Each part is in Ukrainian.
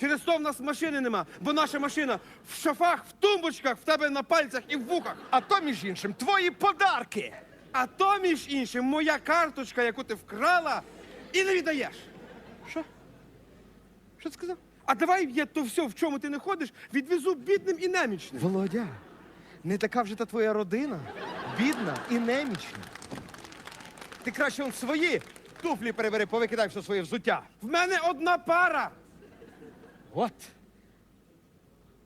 Через то в нас машини нема, бо наша машина в шафах, в тумбочках, в тебе на пальцях і в вухах. А то, між іншим, твої подарки. А то, між іншим, моя карточка, яку ти вкрала і не віддаєш. Що? Що ти сказав? А давай я то все, в чому ти не ходиш, відвезу бідним і немічним. Володя, не така вже та твоя родина, бідна і немічна. Ти краще он свої туфлі перебери, повикидай все своє взуття. В мене одна пара. От.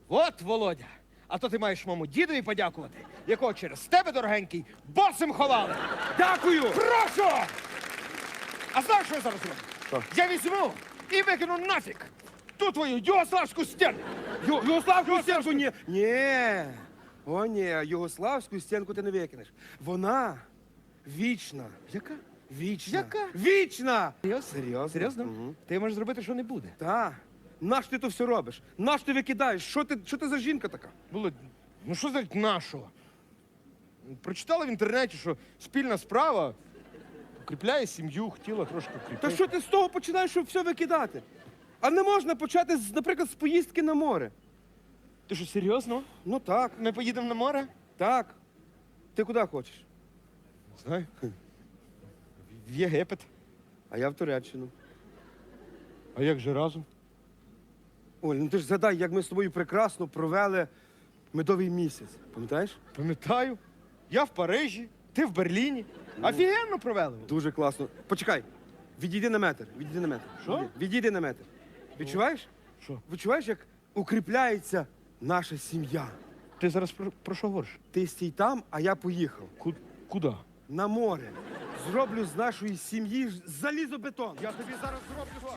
От, Володя. А то ти маєш моєму дідові подякувати, якого через тебе, дорогенький, босим ховали. Дякую! Прошу! А знаєш, що я зараз роблю? Що? Я візьму і викину нафіг ту твою югославську стіну. Ю- Югославську стінку ні. Ні. О, ні, Югославську стінку ти не викинеш. Вона вічна. Яка? Вічна. Яка? Вічна! Серйозно? Серйозно? Ти можеш зробити, що не буде. Та. Наш ти то все робиш? Наш ти викидаєш? Що ти, що ти за жінка така? Володь, ну що значить нашого? Прочитала в інтернеті, що спільна справа укріпляє сім'ю, хотіла трошки укріпити. Та що ти з того починаєш, щоб все викидати? А не можна почати, з, наприклад, з поїздки на море. Ти що, серйозно? Ну так, Ми поїдемо на море? так. Ти куди хочеш? Знаю. В Єгипет. А я в Туреччину. А як же разом? Оль, ну ти ж згадай, як ми з тобою прекрасно провели медовий місяць. Пам'ятаєш? Пам'ятаю. Я в Парижі, ти в Берліні. Офігенно провели. Дуже класно. Почекай. Відійди на метр. Відійди на метр. Що? Відійди- на метр. Відчуваєш? Що? Відчуваєш, як укріпляється наша сім'я? Ти зараз про, про що говориш? Ти стій там, а я поїхав. Ку- Куди? На море. Зроблю з нашої сім'ї ж- залізобетон. Я тобі зараз зроблю.